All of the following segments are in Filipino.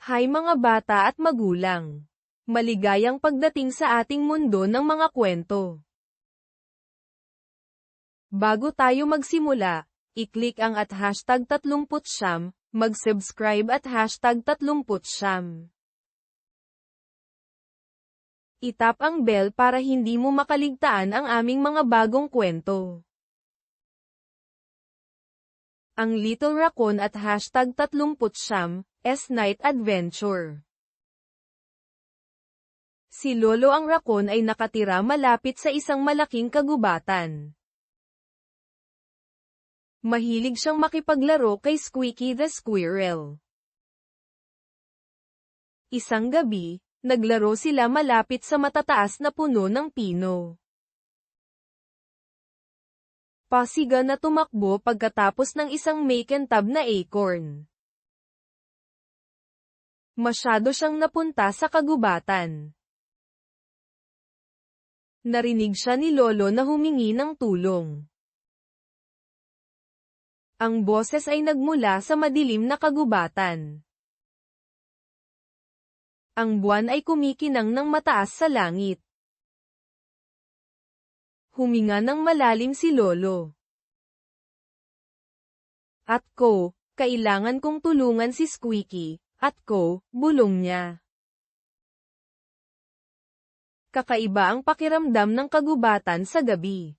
Hi mga bata at magulang. Maligayang pagdating sa ating mundo ng mga kwento. Bago tayo magsimula, i-click ang at hashtag 30 siyam, mag-subscribe at hashtag 30 siyam. Itap ang bell para hindi mo makaligtaan ang aming mga bagong kwento. Ang Little Raccoon at hashtag 30 siyam, S-Night Adventure. Si Lolo ang raccoon ay nakatira malapit sa isang malaking kagubatan. Mahilig siyang makipaglaro kay Squeaky the Squirrel. Isang gabi, naglaro sila malapit sa matataas na puno ng pino. Pasiga na tumakbo pagkatapos ng isang makentab na acorn. Masyado siyang napunta sa kagubatan. Narinig siya ni Lolo na humingi ng tulong. Ang boses ay nagmula sa madilim na kagubatan. Ang buwan ay kumikinang ng mataas sa langit. Huminga ng malalim si Lolo. At ko, kailangan kong tulungan si Squeaky, at ko, bulong niya. Kakaiba ang pakiramdam ng kagubatan sa gabi.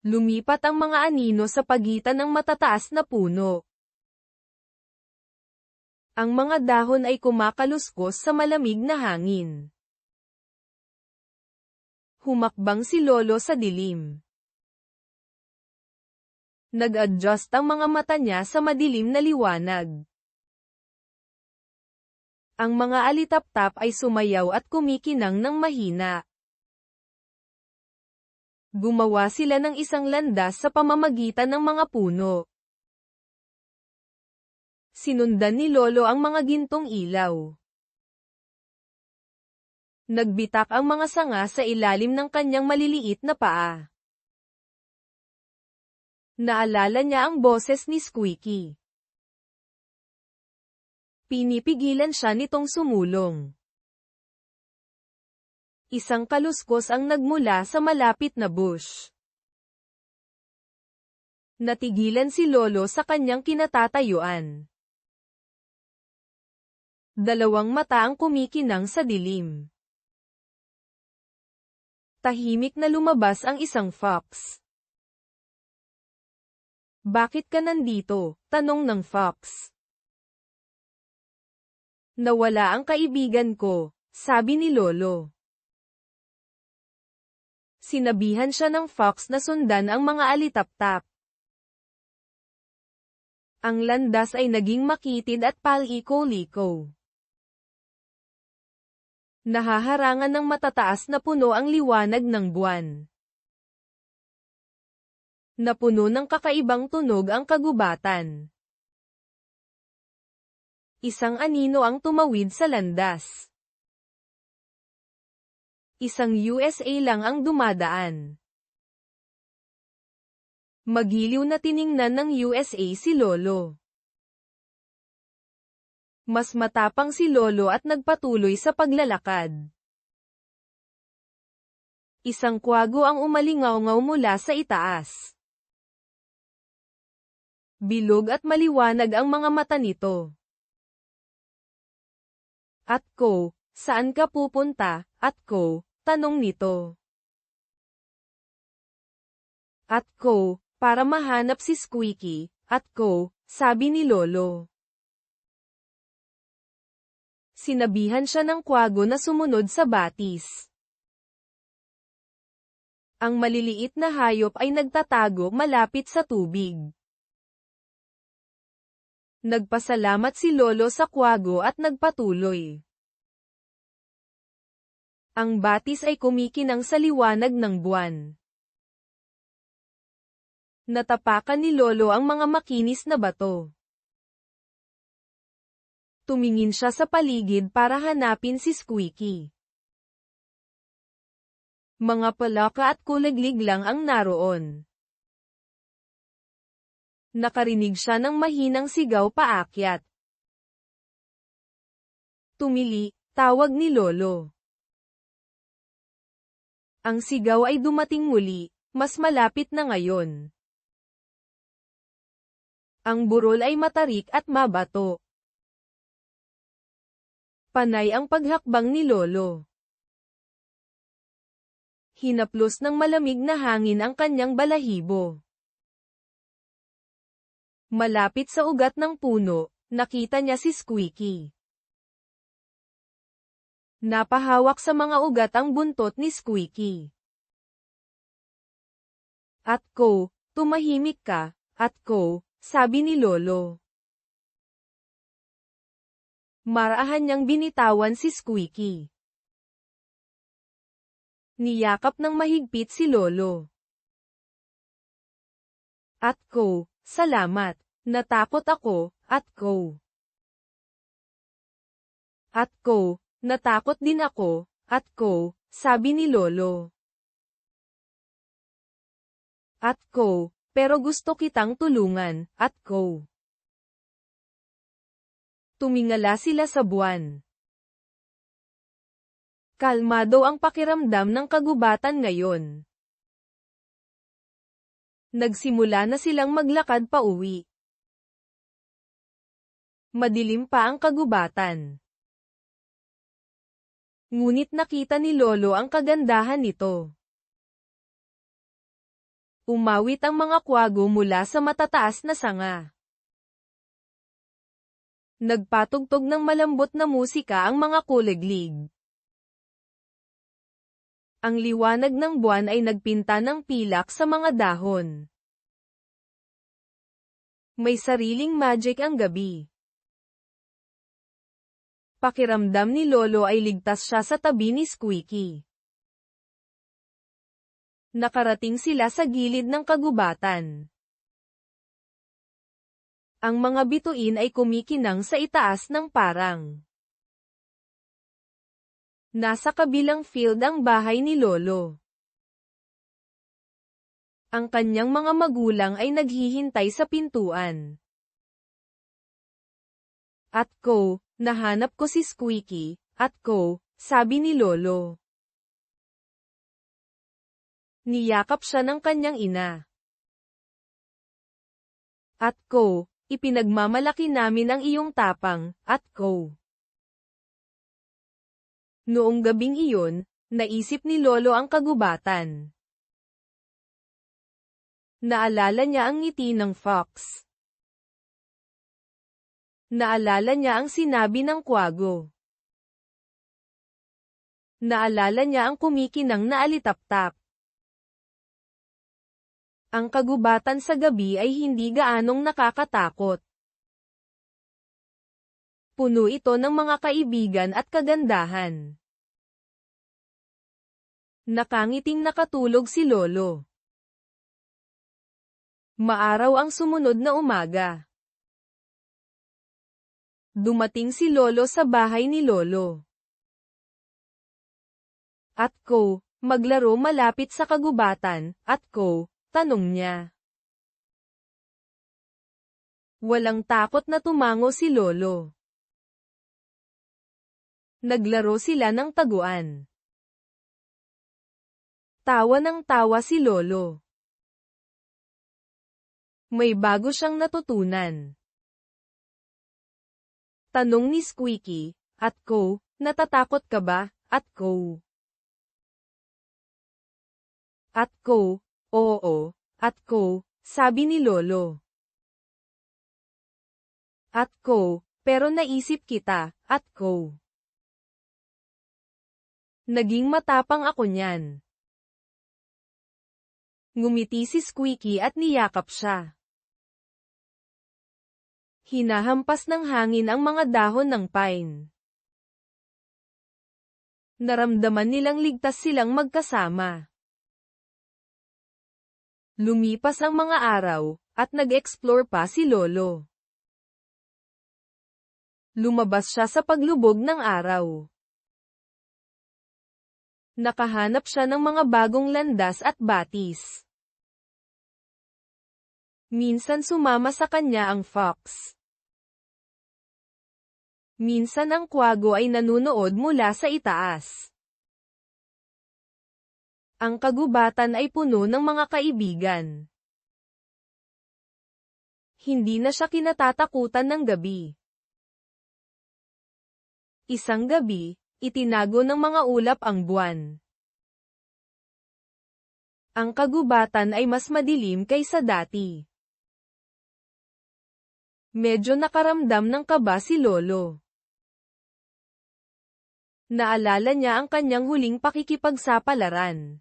Lumipat ang mga anino sa pagitan ng matataas na puno. Ang mga dahon ay kumakaluskos sa malamig na hangin. Humakbang si Lolo sa dilim. Nag-adjust ang mga mata niya sa madilim na liwanag. Ang mga alitap-tap ay sumayaw at kumikinang ng mahina. Gumawa sila ng isang landas sa pamamagitan ng mga puno. Sinundan ni Lolo ang mga gintong ilaw. Nagbitak ang mga sanga sa ilalim ng kanyang maliliit na paa. Naalala niya ang boses ni Squeaky. Pinipigilan siya nitong sumulong. Isang kaluskos ang nagmula sa malapit na bush. Natigilan si Lolo sa kanyang kinatatayuan. Dalawang mata ang kumikinang sa dilim. Tahimik na lumabas ang isang fox. Bakit ka nandito? Tanong ng Fox. Nawala ang kaibigan ko, sabi ni Lolo. Sinabihan siya ng Fox na sundan ang mga alitap-tap. Ang landas ay naging makitid at paliko-liko. Nahaharangan ng matataas na puno ang liwanag ng buwan. Napuno ng kakaibang tunog ang kagubatan. Isang anino ang tumawid sa landas. Isang USA lang ang dumadaan. Magiliw na tiningnan ng USA si Lolo. Mas matapang si Lolo at nagpatuloy sa paglalakad. Isang kwago ang umalingaw-ngaw mula sa itaas. Bilog at maliwanag ang mga mata nito. At ko, saan ka pupunta, at ko, tanong nito. At ko, para mahanap si Squeaky, at ko, sabi ni Lolo. Sinabihan siya ng kwago na sumunod sa batis. Ang maliliit na hayop ay nagtatago malapit sa tubig. Nagpasalamat si Lolo sa kwago at nagpatuloy. Ang batis ay kumikinang sa liwanag ng buwan. Natapakan ni Lolo ang mga makinis na bato. Tumingin siya sa paligid para hanapin si Squeaky. Mga palaka at kulaglig lang ang naroon. Nakarinig siya ng mahinang sigaw paakyat. Tumili, tawag ni Lolo. Ang sigaw ay dumating muli, mas malapit na ngayon. Ang burol ay matarik at mabato. Panay ang paghakbang ni Lolo. Hinaplos ng malamig na hangin ang kanyang balahibo. Malapit sa ugat ng puno, nakita niya si Squeaky. Napahawak sa mga ugat ang buntot ni Squeaky. At ko, tumahimik ka, at ko, sabi ni Lolo. Marahan niyang binitawan si Squeaky. Niyakap ng mahigpit si Lolo. At ko, salamat, natakot ako, at ko. At ko, natakot din ako, at ko, sabi ni Lolo. At ko, pero gusto kitang tulungan, at ko. Tumingala sila sa buwan. Kalmado ang pakiramdam ng kagubatan ngayon. Nagsimula na silang maglakad pa uwi. Madilim pa ang kagubatan. Ngunit nakita ni Lolo ang kagandahan nito. Umawit ang mga kwago mula sa matataas na sanga. Nagpatugtog ng malambot na musika ang mga kuliglig. Ang liwanag ng buwan ay nagpinta ng pilak sa mga dahon. May sariling magic ang gabi. Pakiramdam ni Lolo ay ligtas siya sa tabi ni Squeaky. Nakarating sila sa gilid ng kagubatan. Ang mga bituin ay kumikinang sa itaas ng parang. Nasa kabilang field ang bahay ni Lolo. Ang kanyang mga magulang ay naghihintay sa pintuan. At ko, nahanap ko si Squeaky, at ko, sabi ni Lolo. Niyakap siya ng kanyang ina. At ko, ipinagmamalaki namin ang iyong tapang, at ko. Noong gabing iyon, naisip ni Lolo ang kagubatan. Naalala niya ang ngiti ng fox. Naalala niya ang sinabi ng kwago. Naalala niya ang kumikinang naalitap-tap. Ang kagubatan sa gabi ay hindi gaanong nakakatakot. Puno ito ng mga kaibigan at kagandahan. Nakangiting nakatulog si Lolo. Maaraw ang sumunod na umaga. Dumating si Lolo sa bahay ni Lolo. At ko, maglaro malapit sa kagubatan, at ko, tanong niya. Walang takot na tumango si Lolo. Naglaro sila ng taguan. Tawa ng tawa si Lolo. May bago siyang natutunan. Tanong ni Squeaky, at ko, natatakot ka ba, at ko? At ko, oo, at ko, sabi ni Lolo. At ko, pero naisip kita, at ko. Naging matapang ako niyan. Ngumiti si Squeaky at niyakap siya. Hinahampas ng hangin ang mga dahon ng pine. Naramdaman nilang ligtas silang magkasama. Lumipas ang mga araw, at nag-explore pa si Lolo. Lumabas siya sa paglubog ng araw. Nakahanap siya ng mga bagong landas at batis. Minsan sumama sa kanya ang fox. Minsan ang kwago ay nanunood mula sa itaas. Ang kagubatan ay puno ng mga kaibigan. Hindi na siya kinatatakutan ng gabi. Isang gabi, itinago ng mga ulap ang buwan. Ang kagubatan ay mas madilim kaysa dati. Medyo nakaramdam ng kaba si Lolo. Naalala niya ang kanyang huling pakikipagsapalaran.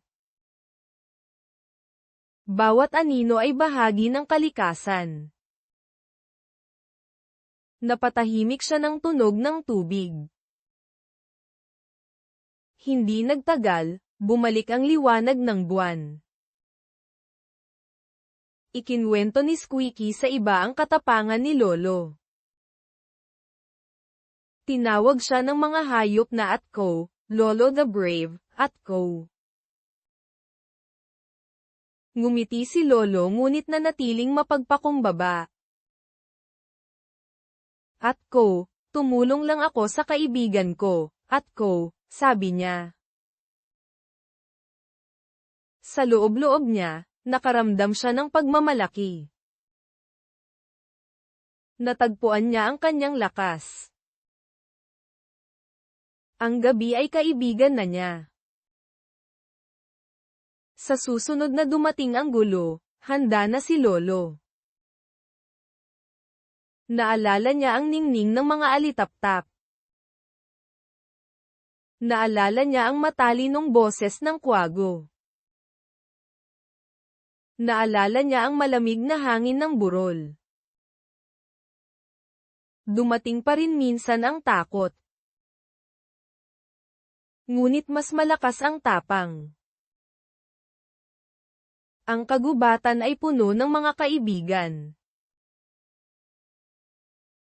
Bawat anino ay bahagi ng kalikasan. Napatahimik siya ng tunog ng tubig. Hindi nagtagal, bumalik ang liwanag ng buwan. Ikinwento ni Squeaky sa iba ang katapangan ni Lolo. Tinawag siya ng mga hayop na Atko, Lolo the Brave, Atko. Ngumiti si Lolo ngunit nanatiling mapagpakumbaba. Atko, tumulong lang ako sa kaibigan ko, Atko, sabi niya. Sa loob-loob niya, nakaramdam siya ng pagmamalaki. Natagpuan niya ang kanyang lakas. Ang gabi ay kaibigan na niya. Sa susunod na dumating ang gulo, handa na si Lolo. Naalala niya ang ningning ng mga alitaptap. Naalala niya ang matalinong boses ng kwago. Naalala niya ang malamig na hangin ng burol. Dumating pa rin minsan ang takot. Ngunit mas malakas ang tapang. Ang kagubatan ay puno ng mga kaibigan.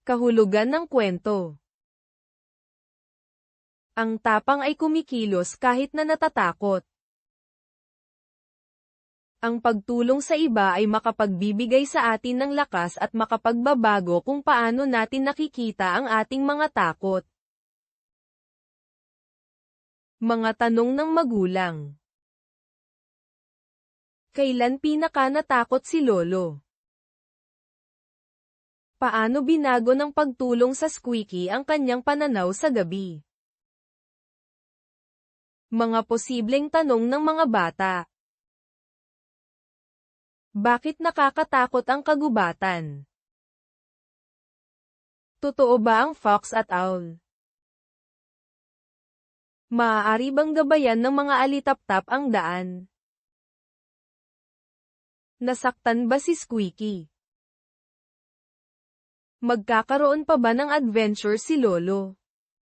Kahulugan ng kwento. Ang tapang ay kumikilos kahit na natatakot. Ang pagtulong sa iba ay makapagbibigay sa atin ng lakas at makapagbabago kung paano natin nakikita ang ating mga takot. Mga tanong ng magulang Kailan pinaka natakot si Lolo? Paano binago ng pagtulong sa Squeaky ang kanyang pananaw sa gabi? Mga posibleng tanong ng mga bata. Bakit nakakatakot ang kagubatan? Totoo ba ang fox at owl? Maaari bang gabayan ng mga alitaptap ang daan? Nasaktan ba si Squeaky? Magkakaroon pa ba ng adventure si Lolo?